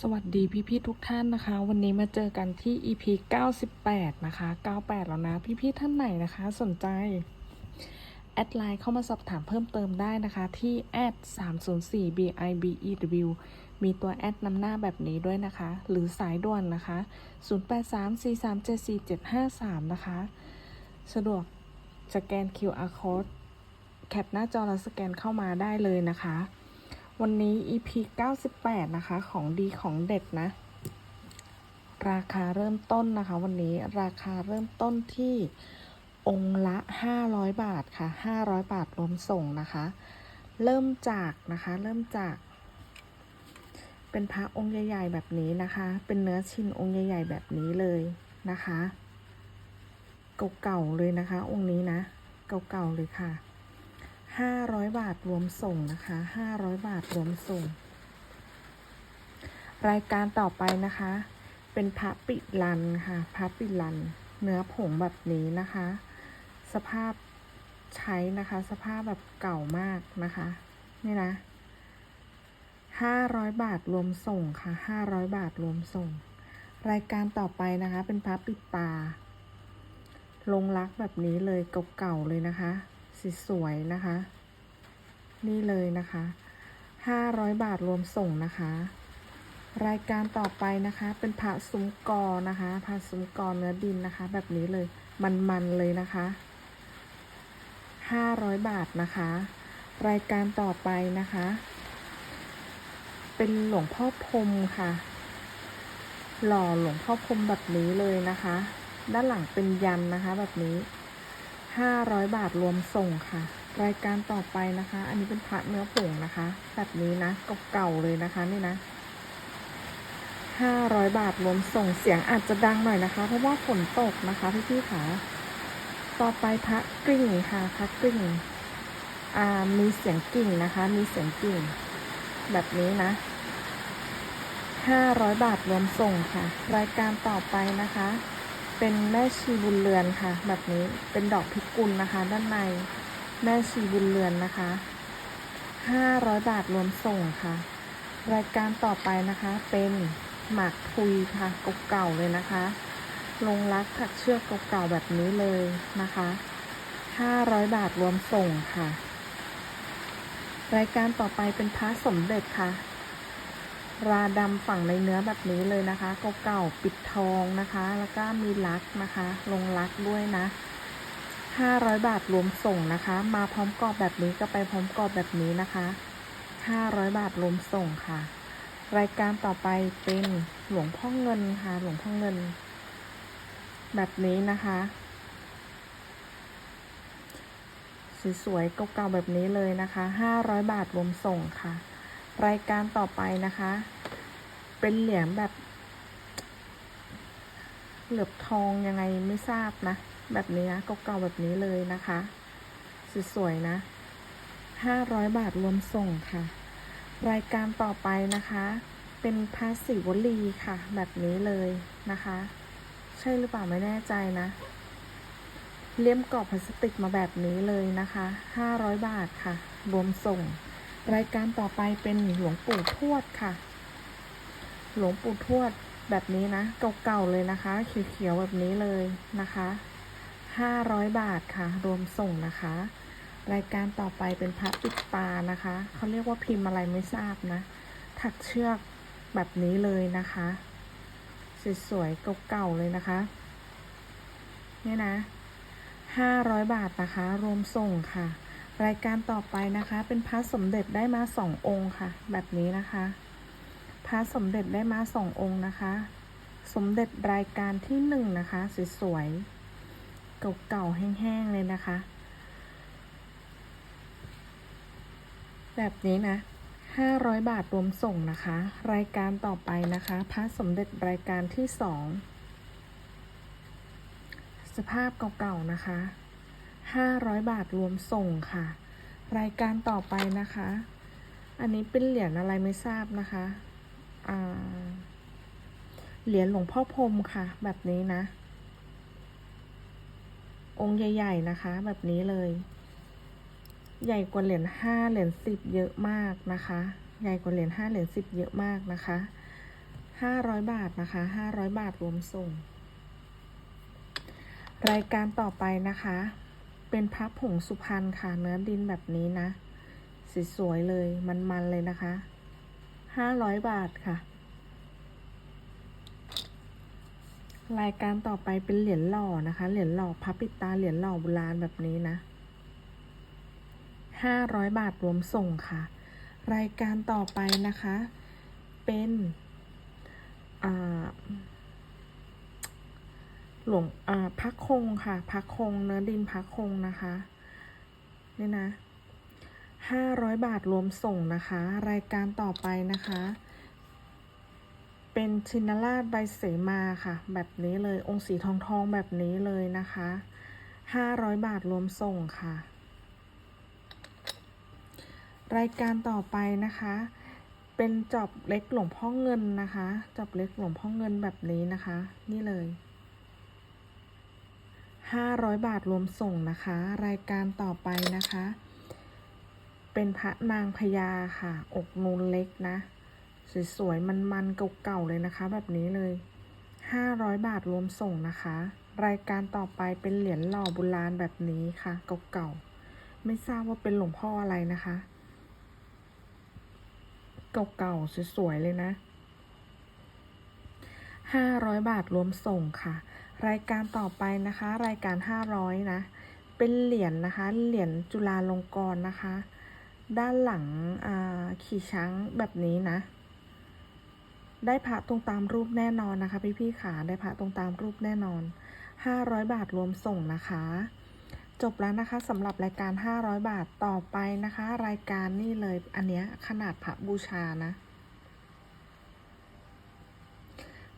สวัสดีพี่ๆทุกท่านนะคะ วันนี้มาเจอกันที่ EP 98 นะคะ 98 แล้วนะ พี่ๆท่านไหนนะคะ สนใจ แอดไลน์เข้ามาสอบถามเพิ่มเติมได้นะคะ ที่แอด304 bibew มีตัวแอดนำหน้าแบบนี้ด้วยนะคะ หรือสายด่วนนะคะ 0834374753 นะคะ สะดวกสแกน QR code แคปหน้าจอแล้วสแกนเข้ามาได้เลยนะคะ วันนี้ EP 98 นะคะ ของดีของเด็ดนะ ราคาเริ่มต้นนะคะ วันนี้ราคาเริ่มต้นที่องค์ละ 500 บาทค่ะ 500 บาทรวมส่งนะคะ เริ่มจากนะคะ เริ่มจาก เป็นพระองค์ใหญ่ ๆ แบบนี้นะคะ เป็นเนื้อชิ้นองค์ใหญ่ ๆ แบบนี้เลยนะคะ เก่าๆเลยนะคะ องค์นี้นะ เก่าๆเลยค่ะ 500 บาทรวมส่งนะคะ 500 บาทรวมส่ง รายการต่อไปนะคะ เป็นพระปิลันค่ะพระปิลัน เนื้อผงแบบนี้นะคะ สภาพใช้นะคะ สภาพแบบเก่ามากนะคะ นี่นะ 500 บาทรวมส่งค่ะ 500 บาทรวมส่ง รายการต่อไปนะคะ เป็นพระปิดตา ลงรักแบบนี้เลยเก่าๆเลยนะคะ สวยนะคะ นี่เลยนะคะ500บาทรวมส่งนะคะ รายการต่อไปนะคะ เป็นผ้าซุ้มกอนะคะผ้าซุ้มกอเนื้อดินนะคะ แบบนี้เลยมันๆเลยนะคะ500บาทนะคะ รายการต่อไปนะคะ เป็นหลวงพ่อพรมค่ะ หล่อหลวงพ่อพรมแบบนี้เลยนะคะ ด้านหลังเป็นยันนะคะแบบนี้ 500 บาทรวมส่งค่ะ รายการต่อไปนะคะ อันนี้เป็นพระเนื้อผงนะคะ แบบนี้นะเก่าๆเลยนะคะนี่นะ500 บาทรวมส่งเสียงอาจจะดังหน่อยนะคะ เพราะว่าฝนตกนะคะพี่ๆค่ะต่อไปพระกริ่งค่ะพระกริ่งอ่ามีเสียงกิ่งนะคะ มีเสียงกิ่ง แบบนี้นะ500 บาทรวมส่งค่ะ รายการต่อไปนะคะ เป็นแม่ชีบุญเรือนค่ะ แบบนี้เป็นดอกพิกุลนะคะ ด้านในแม่ชีบุญเรือนนะคะ500บาทรวมส่งค่ะ รายการต่อไปนะคะ เป็นหมากพุยค่ะเก่าๆเลยนะคะ ลงรักถักเชือกเก่าๆแบบนี้เลยนะคะ500บาทรวมส่งค่ะ รายการต่อไปเป็นพระสมเด็จค่ะ ราดำฝั่งในเนื้อแบบนี้เลยนะคะเก่าๆปิดทองนะคะ แล้วก็มีลักนะคะ ลงลักด้วยนะ500 บาทรวมส่งนะคะ มาพร้อมกรอบแบบนี้ก็ไปพร้อมกรอบแบบนี้นะคะ 500 บาทรวมส่งค่ะ รายการต่อไปเป็นหลวงพ่อเงินค่ะ หลวงพ่อเงิน แบบนี้นะคะสวยๆเก่าๆแบบนี้เลยนะคะ 500 บาทรวมส่งค่ะ รายการต่อไปนะคะ เป็นเหรียญแบบเหลือบทองยังไงไม่ทราบนะ แบบนี้นะเก่าๆแบบนี้เลยนะคะสวยๆนะ500บาทรวมส่งค่ะ รายการต่อไปนะคะ เป็นพาสิวลีค่ะ แบบนี้เลยนะคะ ใช่หรือเปล่าไม่แน่ใจนะเลี่ยมกรอบพลาสติกมาแบบนี้เลยนะคะ500บาทค่ะ รวมส่ง รายการต่อไปเป็นหลวงปู่ทวดค่ะ หลวงปู่ทวดแบบนี้นะ เก่าๆเลยนะคะ เขียวๆแบบนี้เลยนะคะ500บาทค่ะ รวมส่งนะคะ รายการต่อไปเป็นพระปิดตานะคะ เขาเรียกว่าพิมพ์อะไรไม่ทราบนะ ถักเชือกแบบนี้เลยนะคะ สวยๆเก่าๆเลยนะคะ เนี่ยนะ500บาทนะคะ รวมส่งค่ะ รายการต่อไปนะคะ เป็นพระสมเด็จได้มาสององค์ค่ะ แบบนี้นะคะพระสมเด็จได้มาสององค์นะคะ สมเด็จรายการที่หนึ่งนะคะสวยๆเก่าๆแห้งๆเลยนะคะ แบบนี้นะ500บาทรวมส่งนะคะ รายการต่อไปนะคะพระสมเด็จรายการที่สองสภาพเก่าๆนะคะ 500 บาทรวมส่งค่ะ รายการต่อไปนะคะ อันนี้เป็นเหรียญอะไรไม่ทราบนะคะเหรียญหลวงพ่อพรมค่ะ แบบนี้นะ องค์ใหญ่ ๆ นะคะ แบบนี้เลย ใหญ่กว่าเหรียญห้าเหรียญสิบเยอะมากนะคะ ใหญ่กว่าเหรียญห้าเหรียญสิบเยอะมากนะคะห้าร้อยบาทนะคะห้าร้อยบาทรวมส่ง รายการต่อไปนะคะ เป็นพระผงสุพรรณค่ะ เนื้อดินแบบนี้นะสสวยๆเลย มันๆเลยนะคะ ห้าร้อยบาทค่ะ รายการต่อไปเป็นเหรียญหล่อนะคะ เหรียญหล่อพับปิดตา เหรียญหล่อโบราณแบบนี้นะห้าร้อยบาทรวมส่งค่ะ รายการต่อไปนะคะ เป็นอ่า หลวงอ่าพักคงค่ะ พักคงเนื้อดินพักคงนะคะนี่นะห้าร้อยบาทรวมส่งนะคะ รายการต่อไปนะคะ เป็นชินราชใบเสมาค่ะ แบบนี้เลยองค์สีทองทองแบบนี้เลยนะคะห้าร้อยบาทรวมส่งค่ะ รายการต่อไปนะคะเป็นจอบเล็กหลวงพ่อเงินนะคะ จอบเล็กหลวงพ่อเงินแบบนี้นะคะ นี่เลย ห้าร้อยบาทรวมส่งนะคะ รายการต่อไปนะคะ เป็นพระนางพญาค่ะ อกนูนเล็กนะ สวยๆ มันๆ เก่าๆ เลยนะคะ แบบนี้เลย 500 บาทรวมส่งนะคะ รายการต่อไปเป็นเหรียญหล่อโบราณแบบนี้ค่ะ เก่าๆ ไม่ทราบว่าเป็นหลวงพ่ออะไรนะคะ เก่าๆ สวยๆ เลยนะ 500 บาทรวมส่งค่ะ รายการต่อไปนะคะ รายการ 500 นะ เป็นเหรียญนะคะ เหรียญจุฬาลงกรณ์นะคะ ด้านหลังขี่ช้างแบบนี้นะ ได้พระตรงตามรูปแน่นอนนะคะ พี่ๆขาได้พระตรงตามรูปแน่นอน 500 บาทรวมส่งนะคะ จบแล้วนะคะสำหรับรายการ 500 บาทต่อไปนะคะ รายการนี่เลยอันเนี้ยขนาดพระบูชานะ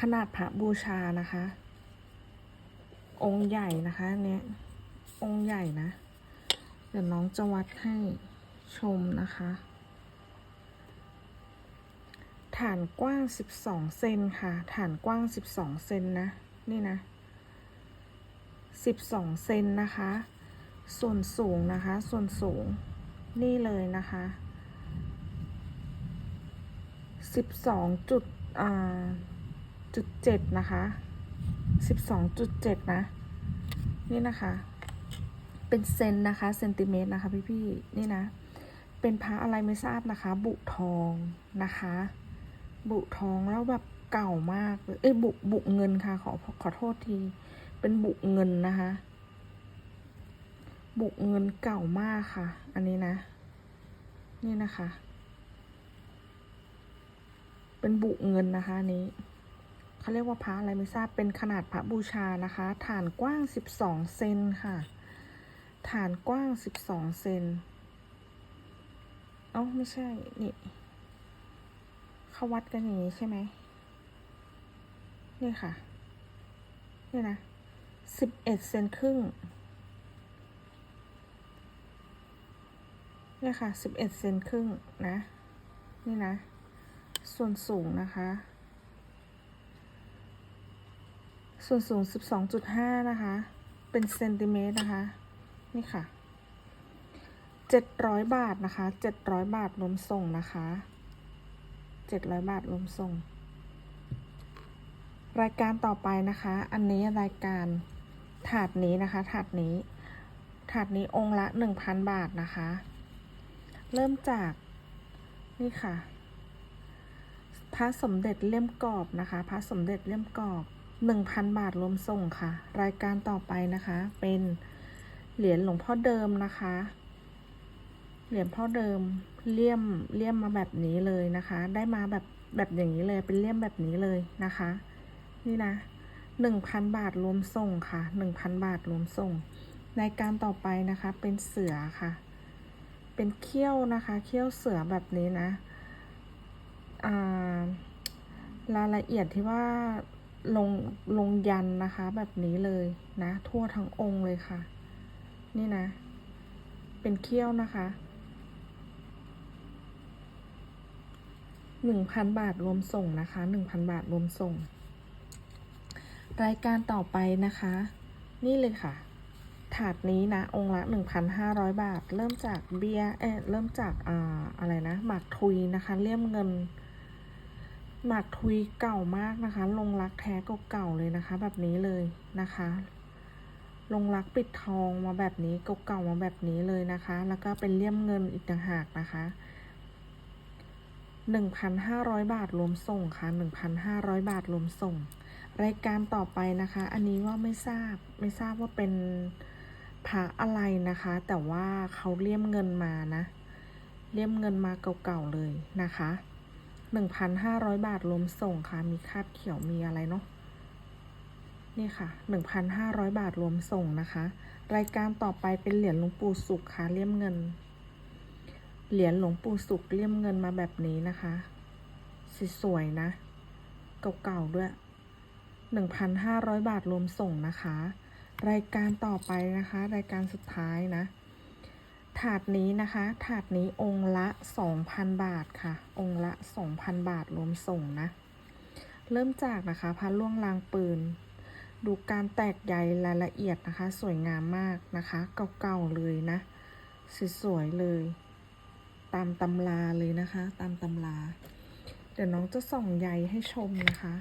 ขนาดพระบูชานะคะ องค์ใหญ่นะคะเนี้ยองค์ใหญ่นะ เดี๋ยวน้องจะวัดให้ชมนะคะ ฐานกว้าง 12 เซนค่ะ ฐานกว้าง 12 เซนนะ นี่นะ 12 เซนนะคะ ส่วนสูงนะคะ ส่วนสูง นี่เลยนะคะ 12จุดอ่าจุดเจ็ดนะคะ 12.7นะ นี่นะคะ เป็นเซนนะคะ เซนติเมตรนะคะพี่ๆนี่นะ เป็นพระอะไรไม่ทราบนะคะ บุทองนะคะ บุทองแล้วแบบเก่ามากเลยเอ้ยบุบุเงินค่ะ ขอขอโทษที เป็นบุเงินนะคะ บุเงินเก่ามากค่ะ อันนี้นะ นี่นะคะ เป็นบุเงินนะคะนี้ เขาเรียกว่าพระอะไรไม่ทราบเป็นขนาดพระบูชานะคะ ฐานกว้างสิบสองเซนค่ะ ฐานกว้างสิบสองเซนเอ้าไม่ใช่ นี่เขาวัดกันอย่างนี้ใช่ไหมนี่ค่ะ นี่นะสิบเอ็ดเซนครึ่งเนี่ยค่ะสิบเอ็ดเซนครึ่งนะ นี่นะ ส่วนสูงนะคะ ส่วนสูงสิบสองจุดห้านะคะ เป็นเซนติเมตรนะคะ นี่ค่ะเจ็ดร้อยบาทนะคะเจ็ดร้อยบาทรวมส่งนะคะเจ็ดร้อยบาทรวมส่ง รายการต่อไปนะคะ อันนี้รายการถาดนี้นะคะ ถาดนี้ ถาดนี้องค์ละหนึ่งพันบาทนะคะ เริ่มจากนี่ค่ะ พระสมเด็จเล่มกรอบนะคะ พระสมเด็จเล่มกรอบ หนึ่งพันบาทรวมส่งค่ะ รายการต่อไปนะคะ เป็นเหรียญหลวงพ่อเดิมนะคะ เหรียญพ่อเดิมเลี่ยมเลี่ยมมาแบบนี้เลยนะคะ ได้มาแบบแบบอย่างนี้เลยเป็นเลี่ยมแบบนี้เลยนะคะ นี่นะหนึ่งพันบาทรวมส่งค่ะหนึ่งพันบาทรวมส่งรายการต่อไปนะคะเป็นเสือค่ะ เป็นเขี้ยวนะคะ เขี้ยวเสือแบบนี้นะรายละเอียดที่ว่า ลงลงยันนะคะ แบบนี้เลยนะ ทั่วทั้งองค์เลยค่ะ นี่นะ เป็นเขี้ยวนะคะหนึ่งพันบาทรวมส่งนะคะหนึ่งพันบาทรวมส่ง รายการต่อไปนะคะ นี่เลยค่ะ ถาดนี้นะ องค์ละ1,500บาท เริ่มจากเบียเอ๊ะเริ่มจากอ่าอะไรนะหมากทุยนะคะ เลี่ยมเงิน หมากทุยเก่ามากนะคะ ลงรักแท้เก่าๆเลยนะคะ แบบนี้เลยนะคะ ลงรักปิดทองมาแบบนี้เก่าๆมาแบบนี้เลยนะคะ แล้วก็เป็นเลี่ยมเงินอีกต่างหากนะคะหนึ่งพันห้าร้อยบาทรวมส่งค่ะหนึ่งพันห้าร้อยบาทรวมส่ง รายการต่อไปนะคะ อันนี้ว่าไม่ทราบไม่ทราบว่าเป็นพระอะไรนะคะ แต่ว่าเขาเลี่ยมเงินมานะ เลี่ยมเงินมาเก่าๆเลยนะคะ 1,500 บาทรวมส่งค่ะ มีคาบเขียวมีอะไรเนาะนี่ค่ะ 1,500 บาทรวมส่งนะคะ รายการต่อไปเป็นเหรียญหลวงปู่สุขค่ะเลี่ยมเงิน เหรียญหลวงปู่สุขเลี่ยมเงินมาแบบนี้นะคะสวยๆนะ เก่าๆด้วย 1,500 บาทรวมส่งนะคะ รายการต่อไปนะคะ รายการสุดท้ายนะ ถาดนี้นะคะ ถาดนี้องค์ละ 2,000 บาทค่ะ องค์ละ 2,000 บาทรวมส่งนะ เริ่มจากนะคะพระล่วงลางปืน ดูการแตกใยรายละเอียดนะคะ สวยงามมากนะคะ เก่าๆเลยนะ สวยๆเลย ตามตำราเลยนะคะ ตามตำรา เดี๋ยวน้องจะส่องใยให้ชมนะคะ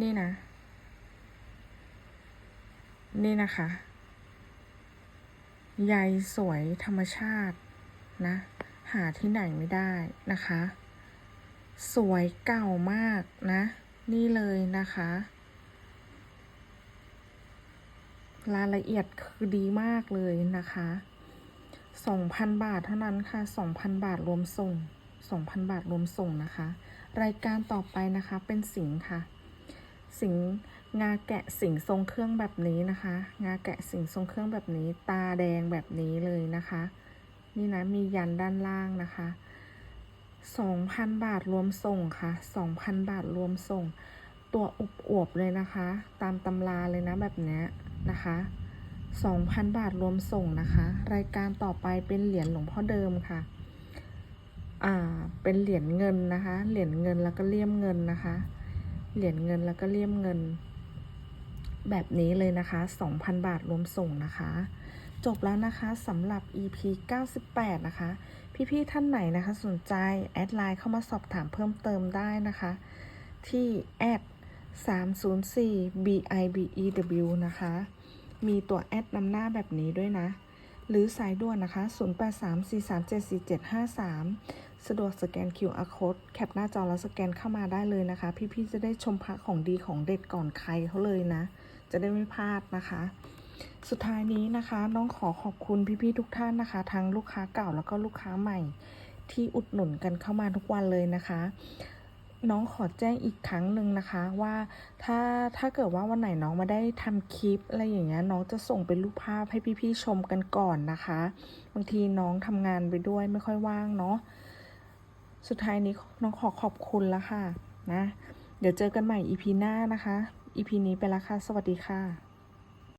นี่นะ นี่นะคะใยสวยธรรมชาตินะ หาที่ไหนไม่ได้นะคะ สวยเก่ามากนะ นี่เลยนะคะ รายละเอียดคือดีมากเลยนะคะ2,000บาทเท่านั้นค่ะ2,000บาทรวมส่ง2,000บาทรวมส่งนะคะ รายการต่อไปนะคะเป็นสิงห์ค่ะ สิงห์งาแกะสิงทรงเครื่องแบบนี้นะคะ งาแกะสิงทรงเครื่องแบบนี้ ตาแดงแบบนี้เลยนะคะ นี่นะมียันด้านล่างนะคะ2,000บาทรวมส่งค่ะ2,000บาทรวมส่ง ตัวอุบอวบเลยนะคะ ตามตำราเลยนะแบบนี้นะคะ2,000บาทรวมส่งนะคะ รายการต่อไปเป็นเหรียญหลวงพ่อเดิมค่ะอ่าเป็นเหรียญเงินนะคะ เหรียญเงินแล้วก็เลี่ยมเงินนะคะ เหรียญเงินแล้วก็เลี่ยมเงิน แบบนี้เลยนะคะ 2,000 บาทรวมส่งนะคะ จบแล้วนะคะสำหรับ EP 98 นะคะ พี่ ๆ ท่านไหนนะคะ สนใจ แอดไลน์เข้ามาสอบถามเพิ่มเติมได้นะคะ ที่แอด304 bibew นะคะ มีตัวแอดนำหน้าแบบนี้ด้วยนะ หรือสายด่วนนะคะ 0834374753 สะดวกสแกน QR code แคปหน้าจอแล้วสแกนเข้ามาได้เลยนะคะ พี่ๆจะได้ชมพระของดีของเด็ดก่อนใครเขาเลยนะ จะได้ไม่พลาดนะคะ สุดท้ายนี้นะคะน้องขอขอบคุณพี่ๆทุกท่านนะคะ ทั้งลูกค้าเก่าแล้วก็ลูกค้าใหม่ ที่อุดหนุนกันเข้ามาทุกวันเลยนะคะน้องขอแจ้งอีกครั้งหนึ่งนะคะว่าถ้าถ้าเกิดว่าวันไหนน้องมาได้ทำคลิปอะไรอย่างเงี้ยน้องจะส่งเป็นรูปภาพให้พี่ๆชมกันก่อนนะคะ บางทีน้องทำงานไปด้วยไม่ค่อยว่างเนาะ สุดท้ายนี้น้องขอขอบคุณแล้วค่ะนะ เดี๋ยวเจอกันใหม่ EP หน้านะคะ EP นี้ไปละค่ะ สวัสดีค่ะ